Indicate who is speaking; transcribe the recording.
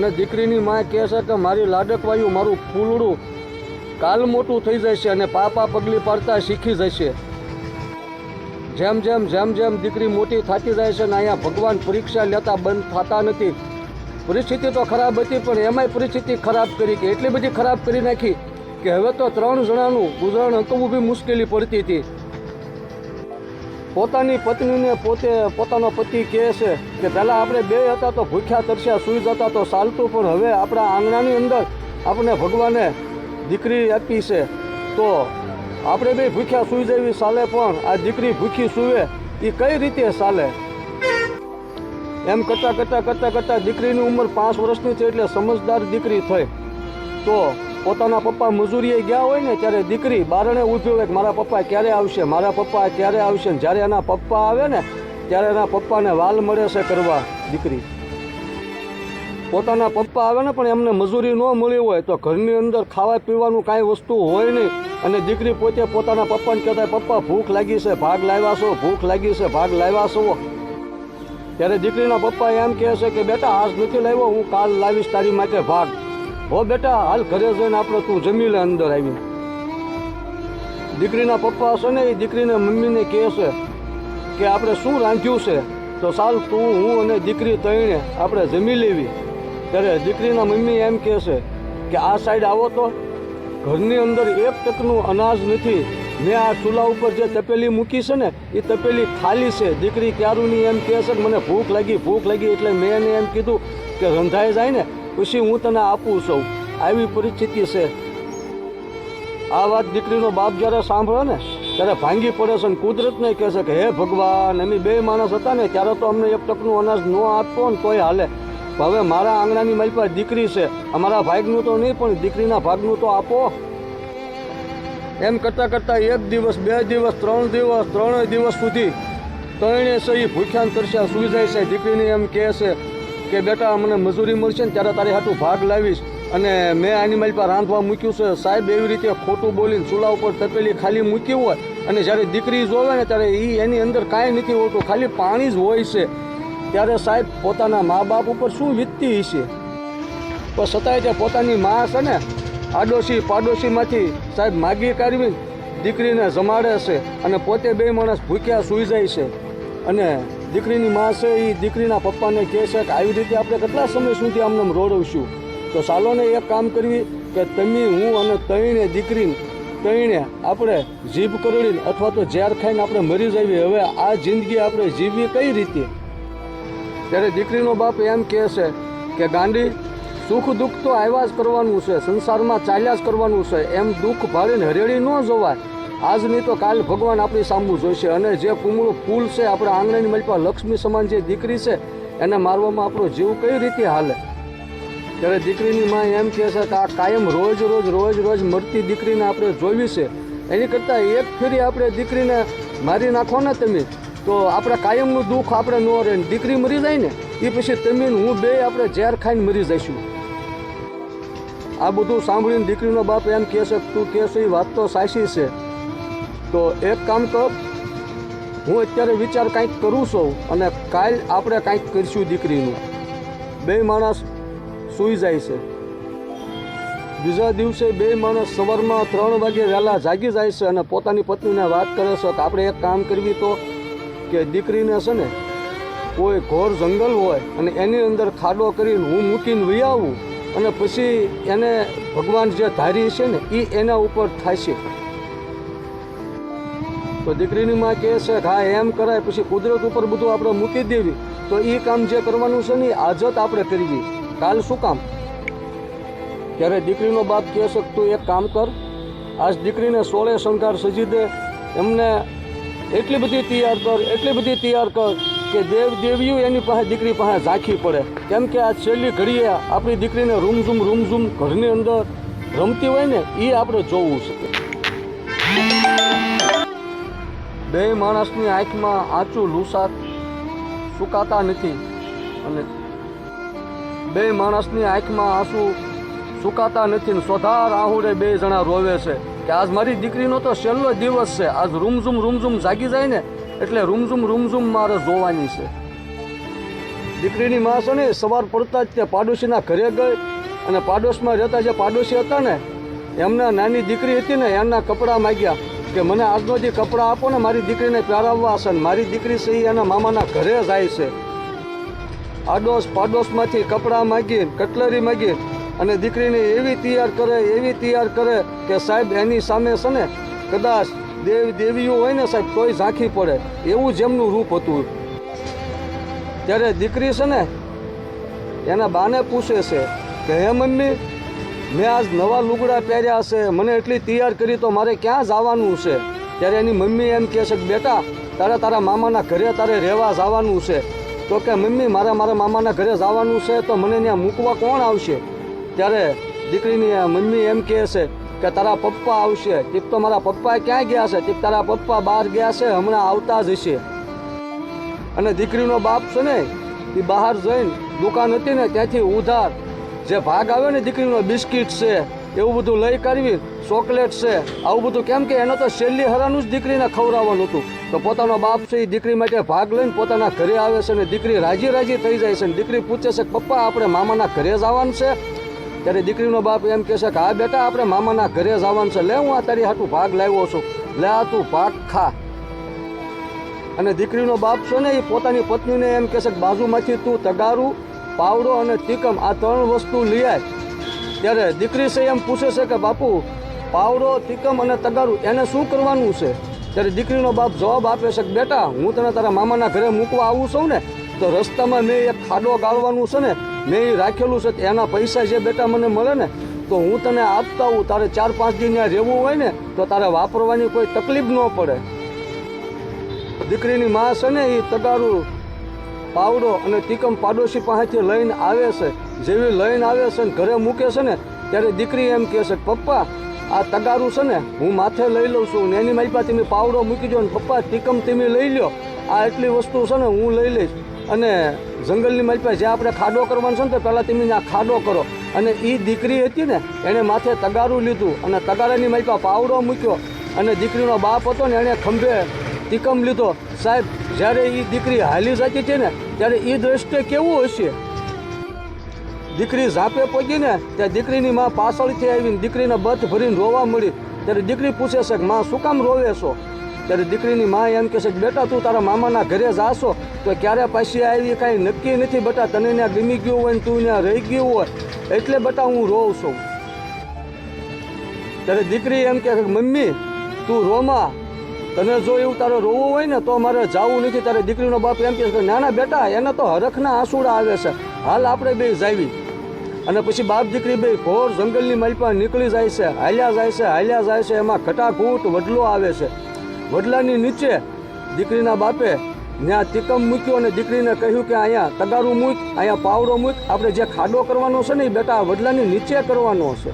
Speaker 1: અને દીકરીની મા કહે છે કે મારી લાડકવાયું મારું ફૂલડું કાલ મોટું થઈ જશે અને પાપા પગલી પાડતા શીખી જશે. જેમ જેમ જેમ જેમ દીકરી મોટી થતી જાય છે ને અહીંયા ભગવાન પરીક્ષા લેતા બંધ થતા નથી. પરિસ્થિતિ તો ખરાબ હતી પણ એમાંય પરિસ્થિતિ ખરાબ કરી કે એટલી બધી ખરાબ કરી નાખી કે હવે તો ત્રણ જણાનું ગુજરાન હતું બી મુશ્કેલી પડતી હતી. પોતાની પત્નીને પોતે પોતાનો પતિ કહે છે કે પહેલાં આપણે બે હતા તો ભૂખ્યા તરસ્યા સૂઈ જતા તો ચાલતું, પણ હવે આપણા આંગણાની અંદર આપણે ભગવાને દીકરી આપી છે. તો આપણે બે ભૂખ્યા સૂઈ જવી ચાલે પણ આ દીકરી ભૂખી સૂવે એ કઈ રીતે ચાલે? એમ કરતાં કરતાં કરતાં કરતાં દીકરીની ઉંમર પાંચ વર્ષની છે એટલે સમજદાર દીકરી થઈ. તો પોતાના પપ્પા મજૂરીએ ગયા હોય ને ત્યારે દીકરી બારણે ઊભી હોય કે મારા પપ્પા ક્યારે આવશે? મારા પપ્પા ક્યારે આવશે? જ્યારે એના પપ્પા આવે ને, ત્યારે એના પપ્પાને વાલ મળે છે કરવા દીકરી. પોતાના પપ્પા આવે ને, પણ એમને મજૂરી ન મળી હોય તો ઘરની અંદર ખાવા પીવાનું કાંઈ વસ્તુ હોય નહીં. અને દીકરી પોતે પોતાના પપ્પાને કહેતા પપ્પા, ભૂખ લાગી છે, ભાગ લાવ્યા છો, ભૂખ લાગી છે, ભાગ લાવ્યા છો. ત્યારે દીકરીના પપ્પા એમ કહે છે કે, બેટા, આજ નથી લાવ્યો, હું કાલ લાવીશ તારી માટે ભાગ. હો બેટા, હાલ ઘરે જઈને આપણે તું જમી લે અંદર આવી દીકરીના પપ્પા છે ને એ દીકરીને મમ્મીને કહે છે કે આપણે શું રાંધ્યું છે? તો સાલ તું, હું અને દીકરી તઈને આપણે જમી લેવી. ત્યારે દીકરીના મમ્મી એમ કહે છે કે આ સાઈડ આવો તો. ઘરની અંદર એક ટકનું અનાજ નથી. મેં આ ચૂલા ઉપર જે તપેલી મૂકી છે ને એ તપેલી ખાલી છે. દીકરી ક્યારુની એમ કહે છે મને ભૂખ લાગી ભૂખ લાગી એટલે મેં એને એમ કીધું કે રંધાઈ જાય ને પછી હું તને આપું છું આવી પરિસ્થિતિ છે. આ વાત દીકરીનો બાપ જ્યારે સાંભળે ને, ત્યારે ભાંગી પડે છે અને કુદરતને કહે છે કે, હે ભગવાન, અમે બે માણસ હતા ને, ત્યારે તો અમને એક ટકનું અનાજ ન આપતો ને તોય હાલે. હવે મારા આંગણાની મારી પાસે દીકરી છે. અમારા ભાગનું તો નહીં, પણ દીકરીના ભાગનું તો આપો. એમ કરતાં કરતાં એક દિવસ, બે દિવસ, ત્રણ દિવસ, ત્રણેય દિવસ સુધી ત્રણેય સહી ભૂખ્યાન તરસ્યા સૂઈ જાય છે. દીકરીને એમ કહે છે કે બેટા, મને મજૂરી મળશે ને ત્યારે તારી હાટું ભાગ લાવીશ. અને મેં આની પર રાંધવા મૂક્યું છે. સાહેબ એવી રીતે ખોટું બોલીને ચૂલા ઉપર તપેલી ખાલી મૂકી હોય અને જ્યારે દીકરી જોવે ને ત્યારે એ એની અંદર કાંઈ નથી હોતું, ખાલી પાણી જ હોય છે. ત્યારે સાહેબ પોતાના મા બાપ ઉપર શું વીતતી હશે? પણ છતાંય જે પોતાની મા છે ને આડોશી પાડોશીમાંથી સાહેબ માગી કાઢવી દીકરીને જમાડે છે અને પોતે બે માણસ ભૂખ્યા સૂઈ જાય છે. અને દીકરીની મા છે એ દીકરીના પપ્પાને કહે છે કે આવી રીતે આપણે કેટલા સમય સુધી આમને આમ રોડવશું તો સાલોને એક કામ કરવી કે તમે, હું અને તઈને દીકરીને તઈને આપણે જીભ કરડીને અથવા તો ઝેર ખાઈને આપણે મરી જઈએ. હવે આ જિંદગી આપણે જીવવી કઈ રીતે? ત્યારે દીકરીનો બાપ એમ કહે છે કે, ગાંડી, સુખ દુઃખ તો આવ્યા જ કરવાનું છે. સંસારમાં ચાલ્યા જ કરવાનું છે. એમ દુઃખ ભાળીને હરેળી ન જોવાય. આજ નહીં તો કાલ ભગવાન આપણી સામું જોઈશે અને જે કુમળું ફૂલ છે, આપણા આંગણાની મલપા લક્ષ્મી સમાન જે દીકરી છે, એને મારવામાં આપણો જીવ કઈ રીતે હાલે? ત્યારે દીકરીની માં એમ કહે છે કે આ કાયમ રોજ રોજ રોજ રોજ મરતી દીકરીને આપણે જોવી છે. એની કરતાં એક ફેરી આપણે દીકરીને મારી નાખો ને તમે, તો આપણે કાયમનું દુઃખ આપણે ન રહે દીકરી મરી જાય ને એ પછી તમે હું બે આપણે ઝેર ખાઈને મરી જઈશું. આ બધું સાંભળીને દીકરીનો બાપ એમ કહે છે, તું કહે એ વાત તો સાચી છે તો એક કામ કર, હું અત્યારે વિચાર કાંઈક કરું છું અને કાલ આપણે કાંઈક કરીશું દીકરીનું. બે માણસ સૂઈ જાય છે. બીજા દિવસે બે માણસ સવારમાં ત્રણ વાગે વહેલા જાગી જાય છે અને પોતાની પત્નીને વાત કરે છે કે આપણે એક કામ કરવી તો કે દીકરીને છે ને કોઈ ઘોર જંગલ હોય અને એની અંદર ખાડો કરીને હું મૂકીને વહી આવું અને પછી એને ભગવાન જે ધારી છે ને એ એના ઉપર થાય છે. તો દીકરીની માં કહે છે, કે હા એમ કરાય, પછી કુદરત ઉપર બધું આપણે મૂકી દેવી, તો એ કામ જે કરવાનું છે ને આજત આપણે કરવી કાલ શું કામ? ત્યારે દીકરીનો બાપ કહે છે તું એક કામ કર, આજ દીકરીને સોળે શણગાર સજી દે, એમને એટલી બધી તૈયાર કર, એટલી બધી તૈયાર કર કે દેવ દેવીઓ એની પાસે દીકરી પાસે ઝાંખી પડે. કેમ કે આ છેલ્લી ઘડીએ આપણી દીકરીને રૂમઝૂમ રૂમઝૂમ ઘરની અંદર રમતી હોય ને એ આપણે જોવું છે. બે માણસની આંખમાં આંચું લૂસાત સુકાતા નથી અને બે માણસની આંખમાં આંસુ સુકાતા નથી ને સોધાર આહુડે બે જણા રોવે છે. કે આજ મારી દીકરીનો તો છેલ્લો દિવસ છે. આજ રૂમઝૂમ રૂમઝૂમ જાગી જાય ને એટલે રૂમઝૂમ રૂમઝૂમ મારે જોવાની છે. દીકરીની માં છે ને, સવાર પડતા જ તે પાડોશીના ઘરે ગઈ અને પાડોશમાં રહેતા જે પાડોશી હતા ને, એમના નાની દીકરી હતી ને, એમના કપડાં માગ્યા. કે મને આજનો જે કપડાં આપો ને, મારી દીકરીને પહેરાવવા હશે ને, મારી દીકરી છે એ એના મામાના ઘરે જાય છે. આડોશ પાડોશમાંથી કપડાં માગી કટલરી માગી અને દીકરીને એવી તૈયાર કરે, એવી તૈયાર કરે કે સાહેબ એની સામે છે ને, કદાચ દેવ દેવીઓ હોય ને સાહેબ, તોય ઝાંખી પડે. એવું જ એમનું રૂપ હતું. ત્યારે દીકરી છે ને, એના બાને પૂછે છે કે, હે મમ્મી મેં આજ નવા લુગડા પહેર્યા છે મને એટલી તૈયાર કરી તો મારે ક્યાં જવાનું છે? ત્યારે એની મમ્મી એમ કહે છે કે, બેટા, તારે તારા મામાના ઘરે તારે રહેવા જવાનું છે. તો કે, મમ્મી, મારે મારા મામાના ઘરે જવાનું છે તો મને ત્યાં મૂકવા કોણ આવશે? ત્યારે દીકરીની મમ્મી એમ કહે છે કે, તારા પપ્પા આવશે. ટીપ તો મારા પપ્પા ક્યાં ગયા છે? ટીપ તારા પપ્પા બહાર ગયા છે, હમણાં આવતા જ હશે. અને દીકરીનો બાપ છે ને, એ બહાર જઈને દુકાન હતી ને, ત્યાંથી ઉધાર જે ભાગ આવે ને દીકરીનો બિસ્કિટ છે, એવું બધું લઈ કાઢવી, ચોકલેટ છે, આવું બધું કેમ કે એને તો છેલ્લી હરાનું જ દીકરીને ખવડાવવાનું હતું. તો પોતાનો બાપ છે એ દીકરી માટે ભાગ લઈને પોતાના ઘરે આવે છે અને દીકરી રાજી રાજી થઈ જાય છે અને દીકરી પૂછે છે પપ્પા, આપણે મામાના ઘરે જવાનું છે? ત્યારે દીકરીનો બાપ એમ કહે છે કે, હા, બેટા, આપણે મામાના ઘરે જવાનું છે. લે, હું આ તારી હાટું ભાગ લાવ્યો છું. લે, આ તું ભાગ ખા. અને દીકરીનો બાપ છે ને એ પોતાની પત્નીને એમ કહે છે કે, બાજુમાંથી તું તગારું પાવડો અને તીકમ આ ત્રણ વસ્તુ લઈ ત્યારે દીકરી છે એમ પૂછે છે કે, બાપુ, પાવડો તિકમ અને તગારું એને શું કરવાનું છે? ત્યારે દીકરીનો બાપ જવાબ આપે છે કે, બેટા, હું તને તારા મામાના ઘરે મૂકવા આવું છું ને, તો રસ્તામાં મેં એક ખાડો ગાળવાનું છે ને, મેં એ રાખેલું છે એના પૈસા જે બેટા મને મળે ને, તો હું તને આપતા હોઉં તારે ચાર પાંચ દિન ત્યાં રહેવું હોય ને, તો તારે વાપરવાની કોઈ તકલીફ ન પડે. દીકરીની માં છે ને એ તગારું પાવડો અને ટીકમ પાડોશી પાસેથી લઈને આવે છે. જેવી લઈને આવે છે ને ઘરે મૂકે છે ને, ત્યારે દીકરી એમ કહે છે, પપ્પા, આ તગારું છે ને, હું માથે લઈ લઉં છું. ને એની મારી પાસે તમે પાવડો મૂકી દો ને, પપ્પા ટીકમ તમે લઈ લો આ એટલી વસ્તુ છે ને, હું લઈ લઈશ. અને જંગલની મારી પાસે જ્યાં આપણે ખાડો કરવાનો છે ને, તો પહેલાં તમે ત્યાં ખાડો કરો. અને એ દીકરી હતી ને એણે માથે તગારું લીધું. અને તગારાની મારી પાસે પાવડો મૂક્યો. અને દીકરીનો બાપ હતો ને એણે ખંભે ટીકમ લીધો. સાહેબ, જ્યારે એ દીકરી હાલી જતી હતી ને, ત્યારે એ દ્રષ્ટિએ કેવું હશે? દીકરી ઝાંપે પહોંચી ને ત્યાં દીકરીની માં પાછળથી આવીને દીકરીને બથ ભરીને રોવા મળી. ત્યારે દીકરી પૂછે છે કે, માં, શું કામ રોવે છો? ત્યારે દીકરીની માં એમ કહે છે કે, બેટા, તું તારા મામાના ઘરે જાશો તો ક્યારે પાછી આવી કાંઈ નક્કી નથી બેટા તને ત્યાં ગમી ગયું હોય ને તું ત્યાં રહી ગયું હોય એટલે બેટા હું રોઉં છું. ત્યારે દીકરી એમ કહે મમ્મી, તું રોમાં. તને જો એવું તારે રોવું હોય ને તો મારે જવું નથી. તારે દીકરીનો બાપ એમ કે ના ના બેટા, એને તો હરખના આંસુડા આવે છે. હાલ આપણે બે જાવી. અને પછી બાપ દીકરી બે ઘોર જંગલની માલપા નીકળી જાય છે, હાલ્યા જાય છે, હાલ્યા જાય છે. એમાં ખટાખૂટ વડલો આવે છે. વડલાની નીચે દીકરીના બાપે ત્યાં તિકમ મૂક્યો અને દીકરીને કહ્યું કે, અહીંયા તગારું મૂક, અહીંયા પાવડો મૂક. આપણે જે ખાડો કરવાનો છે ને એ બેટા, વડલાની નીચે કરવાનો છે.